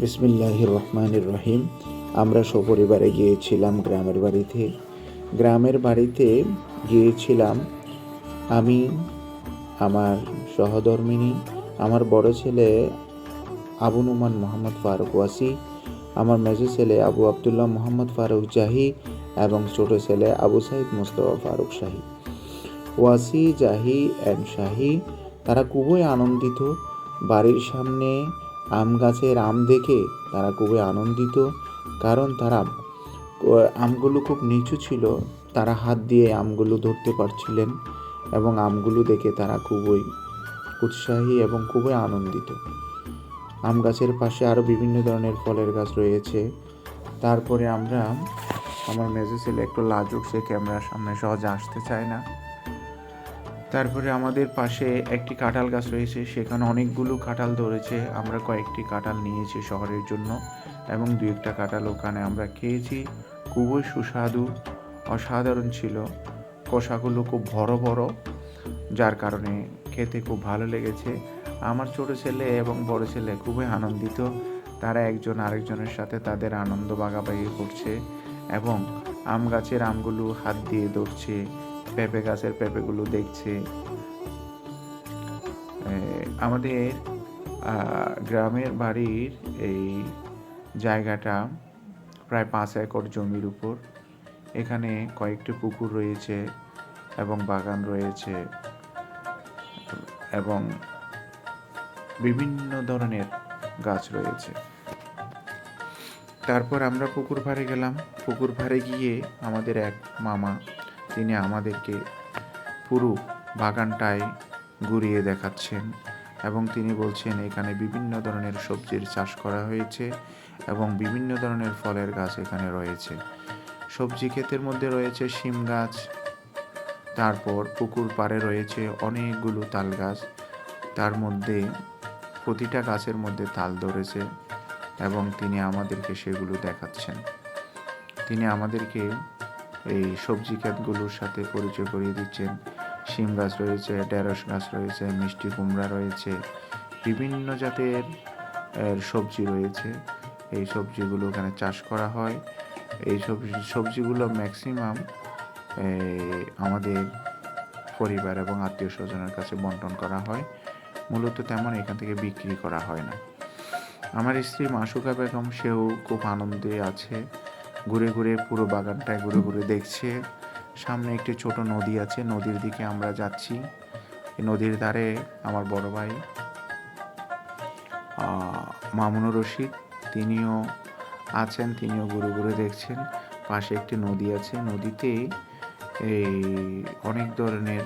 বিসমিল্লাহির রহমানির রহিম আমরা সপরিবারে গিয়েছিলাম গ্রামের বাড়িতে। গ্রামের বাড়িতে গিয়েছিলাম আমি, আমার সহধর্মিনী, আমার বড় ছেলে আবু নুমান মোহাম্মদ ফারুক ওয়াসি, আমার মেজো ছেলে আবু আবদুল্লাহ মোহাম্মদ ফারুক জাহি এবং ছোট ছেলে আবু সাইদ মুস্তফা ফারুক শাহী। ওয়াসি, জাহি অ্যান্ড শাহি, তারা খুবই আনন্দিত। বাড়ির সামনে আম গাছের আম দেখে তারা খুবই আনন্দিত, কারণ তারা আমগুলো খুব নিচু ছিল। তারা হাত দিয়ে আমগুলো ধরতে পারছিলেন এবং আমগুলো দেখে তারা খুবই উৎসাহী এবং খুবই আনন্দিত। আম গাছের পাশে আরও বিভিন্ন ধরনের ফলের গাছ রয়েছে। তারপরে আমরা, আমার মেজে ছেলে একটু লাজুক, সে ক্যামেরার সামনে সহজে আসতে চায় না। তারপরে আমাদের পাশে একটি কাঁঠাল গাছ রয়েছে, সেখানে অনেকগুলো কাঁঠাল ধরেছে। আমরা কয়েকটি কাঁঠাল নিয়েছি শহরের জন্য এবং দু একটা কাঁঠাল ওখানে আমরা খেয়েছি। খুবই সুস্বাদু, অসাধারণ ছিল। কষাগুলো খুব বড় বড়, যার কারণে খেতে খুব ভালো লেগেছে। আমার ছোট ছেলে এবং বড় ছেলে খুবই আনন্দিত। তারা একজন আরেকজনের সাথে তাদের আনন্দ বাগাবাগি করছে এবং আম গাছের আমগুলো হাত দিয়ে ধরছে। পেঁপে গাছের পেঁপেগুলো দেখছে। আমাদের গ্রামের বাড়ির এই জায়গাটা প্রায় পাঁচ একর জমির উপর। এখানে কয়েকটি পুকুর রয়েছে এবং বাগান রয়েছে এবং বিভিন্ন ধরনের গাছ রয়েছে। তারপর আমরা পুকুর পাড়ে গেলাম। পুকুর পাড়ে গিয়ে আমাদের এক মামা তিনি আমাদেরকে পুরো বাগানটায় ঘুরিয়ে দেখাচ্ছেন এবং তিনি বলছেন, এখানে বিভিন্ন ধরনের সবজির চাষ করা হয়েছে এবং বিভিন্ন ধরনের ফলের গাছ এখানে রয়েছে। সবজি ক্ষেতের মধ্যে রয়েছে শিম গাছ, তারপর পুকুর পাড়ে রয়েছে অনেকগুলো তাল গাছ। তার মধ্যে প্রতিটা গাছের মধ্যে তাল ধরেছে এবং তিনি আমাদেরকে সেগুলো দেখাচ্ছেন। তিনি আমাদেরকে এই সবজি ক্ষেতগুলোর সাথে পরিচয় করিয়ে দিচ্ছেন। শিম গাছ রয়েছে, ঢেঁড়স গাছ রয়েছে, মিষ্টি কুমড়া রয়েছে, বিভিন্ন জাতের সবজি রয়েছে। এই সবজিগুলো এখানে চাষ করা হয়। এই সবজি, সবজিগুলো ম্যাক্সিমাম আমাদের পরিবার এবং আত্মীয় স্বজনের কাছে বন্টন করা হয়। মূলত তেমন এখান থেকে বিক্রি করা হয় না। আমার স্ত্রী মাসুকা বেগম, সেও খুব আনন্দে আছে। ঘুরে ঘুরে পুরো বাগানটায় ঘুরে ঘুরে দেখছে। সামনে একটি ছোট নদী আছে, নদীর দিকে আমরা যাচ্ছি। নদীর ধারে আমার বড় ভাই মামুনুর রশিদ। তিনিও আছেন, তিনিও ঘুরে ঘুরে দেখছেন। পাশে একটি নদী আছে, নদীতে এই অনেক ধরনের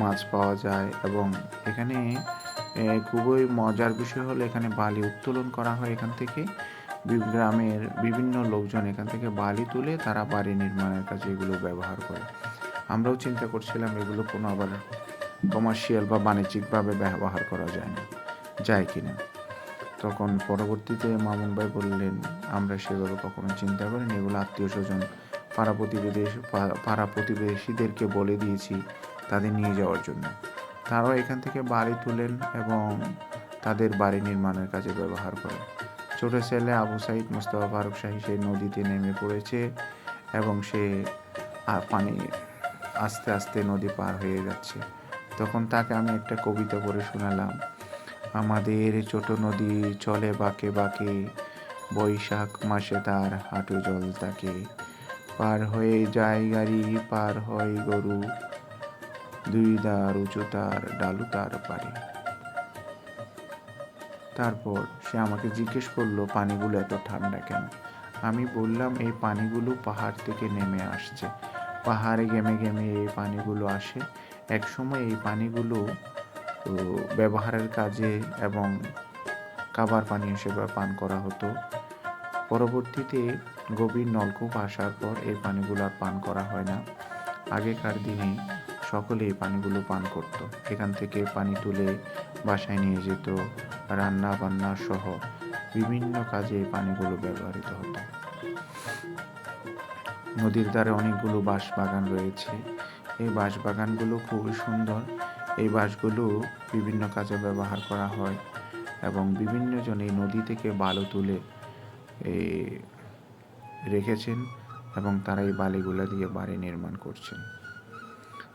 মাছ পাওয়া যায় এবং এখানে খুবই মজার বিষয় হলো এখানে বালি উত্তোলন করা হয় এখান থেকে। গ্রামের বিভিন্ন লোকজন এখান থেকে বালি তুলে তারা বাড়ি নির্মাণের কাজে এগুলো ব্যবহার করে। আমরাও চিন্তা করছিলাম এগুলো কোনো আবার কমার্শিয়াল বা বাণিজ্যিকভাবে ব্যবহার করা যায় না, যায় কি না তখন পরবর্তীতে মামুন ভাই বললেন, আমরা সেভাবে কখনো চিন্তা করিনি, এগুলো আত্মীয় স্বজন, পাড়া প্রতিবেশী পাড়া প্রতিবেশীদেরকে বলে দিয়েছি তাদের নিয়ে যাওয়ার জন্য। তারাও এখান থেকে বাড়ি তুলেন এবং তাদের বাড়ি নির্মাণের কাজে ব্যবহার করেন ছোট ছেলে আবু সাইদ মুস্তফা ফারুক শাহী সেই নদীতে নেমে পড়েছে এবং সে পানি আস্তে আস্তে নদী পার হয়ে যাচ্ছে। তখন তাকে আমি একটা কবিতা পড়ে শোনালাম। আমাদের ছোট নদী চলে বাঁকে বাঁকে, বৈশাখ মাসে তার হাঁটু জল থাকে পার হয়ে যায় গাড়ি, পার হয় গরু, দুই দার উঁচু তার ডালু তার পারে। তারপর সে আমাকে জিজ্ঞেস করল, পানিগুলো এত ঠান্ডা কেন? আমি বললাম, এই পানিগুলো পাহাড় থেকে নেমে আসছে। পাহাড়ে গেমে গেমে এই পানিগুলো আসে। একসময় এই পানিগুলো ব্যবহারের কাজে এবং খাবার পানি হিসেবে পান করা হতো। পরবর্তীতে গভীর নলকূপ আসার পর এই পানিগুলো আর পান করা হয় না। আগেকার দিনে সকলে এই পানিগুলো পান করত। এখান থেকে পানি তুলে বাসায় নিয়ে যেত। রান্না বান্না সহ বিভিন্ন কাজে এই পানিগুলো ব্যবহৃত হতো। নদীর ধারে অনেকগুলো বাঁশ বাগান রয়েছে। এই বাঁশ বাগানগুলো খুবই সুন্দর। এই বাঁশগুলো বিভিন্ন কাজে ব্যবহার করা হয় এবং বিভিন্ন জন এই নদী থেকে বালু তুলে রেখেছেন এবং তারা এই বালিগুলো দিয়ে বাড়ি নির্মাণ করছেন।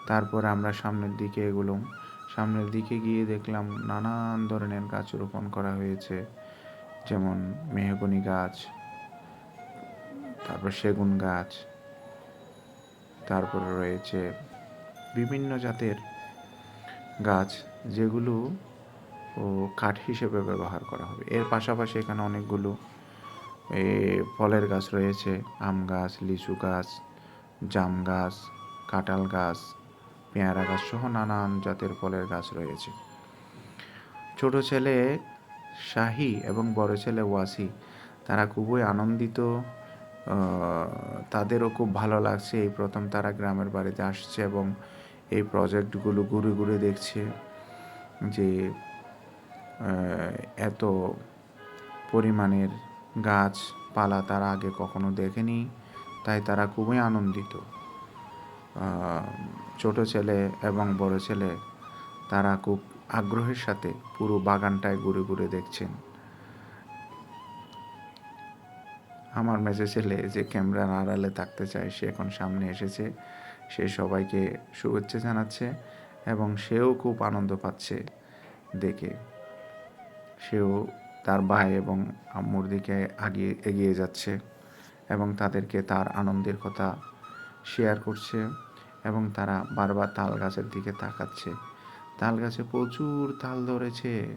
তারপর আমরা সামনের দিকে এগুলাম। সামনের দিকে গিয়ে দেখলাম নানান ধরনের গাছ রোপণ করা হয়েছে। যেমন মেহগনি গাছ, তারপর সেগুন গাছ, তারপরে রয়েছে বিভিন্ন জাতের গাছ যেগুলো ও কাঠ হিসেবে ব্যবহার করা হবে। এর পাশাপাশি এখানে অনেকগুলো ফলের গাছ রয়েছে, আম গাছ, লিচু গাছ, জাম গাছ, কাঁঠাল গাছ পেয়ারা গাছ সহ নানান জাতের ফলের গাছ রয়েছে। ছোট ছেলে শাহি এবং বড় ছেলে ওয়াসি, তারা খুবই আনন্দিত তাদেরও খুব ভালো লাগছে। এই প্রথম তারা গ্রামের বাড়িতে আসছে এবং এই প্রজেক্টগুলো ঘুরে ঘুরে দেখছে যে এত পরিমাণের গাছপালা তারা আগে কখনো দেখেনি, তাই তারা খুবই আনন্দিত। ছোট ছেলে এবং বড় ছেলে, তারা খুব আগ্রহের সাথে পুরো বাগানটায় ঘুরে ঘুরে দেখছেন। আমার মেজে ছেলে যে ক্যামেরার আড়ালে থাকতে চায়, সে এখন সামনে এসেছে। সে সবাইকে শুভেচ্ছা জানাচ্ছে এবং সেও খুব আনন্দ পাচ্ছে দেখে। সেও তার ভাই এবং আম্মুর দিকে আগিয়ে, এগিয়ে যাচ্ছে এবং তাদেরকে তার আনন্দের কথা শেয়ার করছে। এবং তারা বারবার তাল গাছের দিকে তাকাচ্ছে। তাল গাছে প্রচুর তাল ধরেছে।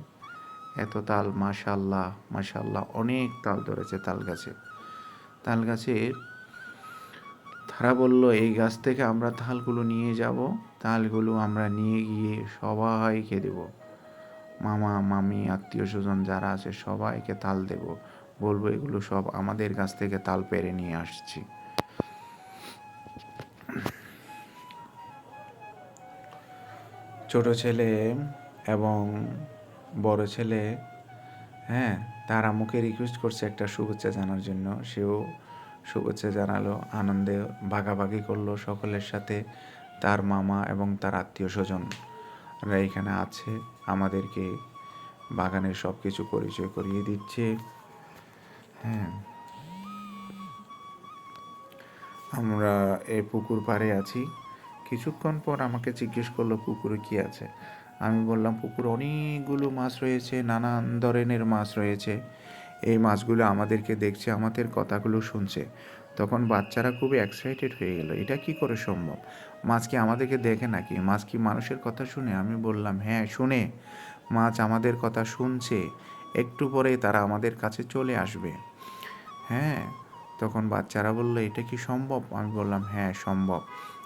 এত তাল মাশাল্লাহ মাশাল্লাহ অনেক তাল ধরেছে তাল গাছে তাল গাছের তারা বলল, এই গাছ থেকে আমরা তালগুলো নিয়ে যাব। তালগুলো আমরা নিয়ে গিয়ে সবাইকে দেব। মামা, মামি, আত্মীয় স্বজন যারা আছে সবাইকে তাল দেব। বলব, এগুলো সব আমাদের গাছ থেকে তাল পেরে নিয়ে আসছি। ছোট ছেলে এবং বড় ছেলে হ্যাঁ তার আম্মুকে রিকোয়েস্ট করছে একটা শুভেচ্ছা জানার জন্য। সেও শুভেচ্ছা জানালো, আনন্দে ভাগাভাগি করল সকলের সাথে, তার মামা এবং তার আত্মীয় স্বজনরা এখানে আছে, আমাদেরকে বাগানের সব কিছু পরিচয় করিয়ে দিচ্ছে। হ্যাঁ। আমরা এই পুকুর পাড়ে আছি। কিছুক্ষণ পর আমাকে জিজ্ঞেস করল, পুকুরে কি আছে? আমি বললাম, পুকুরে অনেকগুলো মাছ রয়েছে, নানান ধরনের মাছ রয়েছে। এই মাছগুলো আমাদেরকে দেখছে, আমাদের কথাগুলো শুনছে। তখন বাচ্চারা খুবই এক্সাইটেড হয়ে গেল, এটা কি করে সম্ভব? মাছ কি আমাদেরকে দেখে নাকি? মাছ কি মানুষের কথা শুনে? আমি বললাম হ্যাঁ শুনে। মাছ আমাদের কথা শুনছে, একটু পরে তারা আমাদের কাছে চলে আসবে। হ্যাঁ? তখন বাচ্চারা বলল, এটা কি সম্ভব? আমি বললাম হ্যাঁ সম্ভব।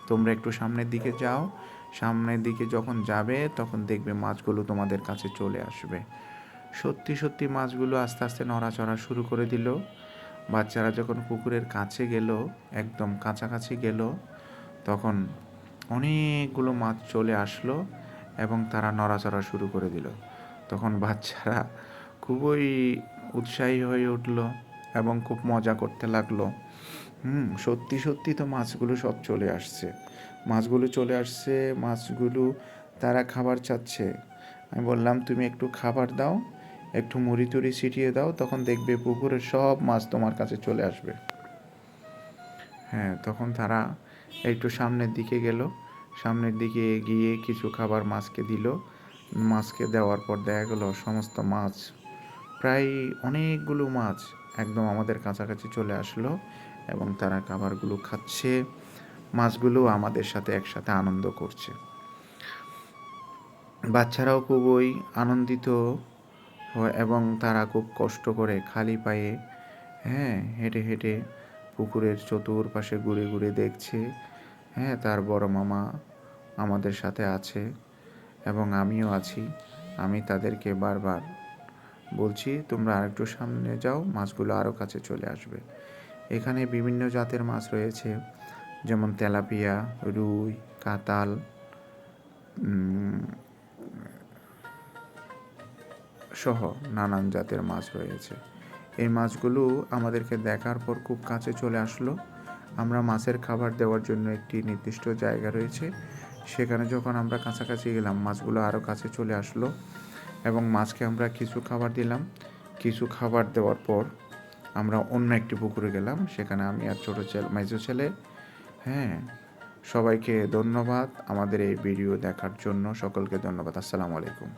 তোমরা একটু সামনের দিকে যাও। সামনের দিকে যখন যাবে, তখন দেখবে মাছগুলো তোমাদের কাছে চলে আসবে। সত্যি সত্যি মাছগুলো আস্তে আস্তে নড়াচড়া শুরু করে দিল। বাচ্চারা যখন পুকুরের কাছে গেল, একদম কাছাকাছি গেল, তখন অনেকগুলো মাছ চলে আসলো এবং তারা নড়াচড়া শুরু করে দিল। তখন বাচ্চারা খুবই উৎসাহী হয়ে উঠল এবং খুব মজা করতে লাগল। হুম, সত্যি সত্যি তো মাছগুলো সব চলে আসছে। মাছগুলো চলে আসছে, মাছগুলো তারা খাবার চাচ্ছে। আমি বললাম, তুমি একটু খাবার দাও, একটু মুড়ি টুড়ি ছিটিয়ে দাও, তখন দেখবে পুকুরের সব মাছ তোমার কাছে চলে আসবে। হ্যাঁ তখন তারা একটু সামনের দিকে গেল। সামনের দিকে গিয়ে কিছু খাবার মাছকে দিল। মাছকে দেওয়ার পর দেখা গেল, সমস্ত মাছ, প্রায় অনেকগুলো মাছ একদম আমাদের কাছাকাছি চলে আসলো। এবং তারা খাবারগুলো খাচ্ছে, মাছগুলো আমাদের সাথে একসাথে আনন্দ করছে। বাচ্চারাও খুবই আনন্দিত এবং তারা খুব কষ্ট করে খালি পায়ে হ্যাঁ হেঁটে হেঁটে পুকুরের চতুর্পাশে ঘুরে ঘুরে দেখছে হ্যাঁ তার বড় মামা আমাদের সাথে আছে এবং আমিও আছি, আমি তাদেরকে বারবার বলছি, তোমরা আরেকটু সামনে যাও, মাছগুলো আরও কাছে চলে আসবে। এখানে বিভিন্ন জাতের মাছ রয়েছে, যেমন তেলাপিয়া, রুই, কাতাল সহ নানান জাতের মাছ রয়েছে। এই মাছগুলো আমাদেরকে দেখার পর খুব কাছে চলে আসলো। আমরা মাছের খাবার দেওয়ার জন্য একটি নির্দিষ্ট জায়গা রয়েছে। সেখানে যখন আমরা কাছাকাছি গেলাম, মাছগুলো আরও কাছে চলে আসলো এবং মাছকে আমরা কিছু খাবার দিলাম। কিছু খাবার দেওয়ার পর আমরা অন্য একটি পুকুরে গেলাম, সেখানে আমি আর ছোটো ছেলে মাইজো ছেলে হ্যাঁ সবাইকে ধন্যবাদ আমাদের এই ভিডিও দেখার জন্য, সকলকে ধন্যবাদ, আসসালামু আলাইকুম।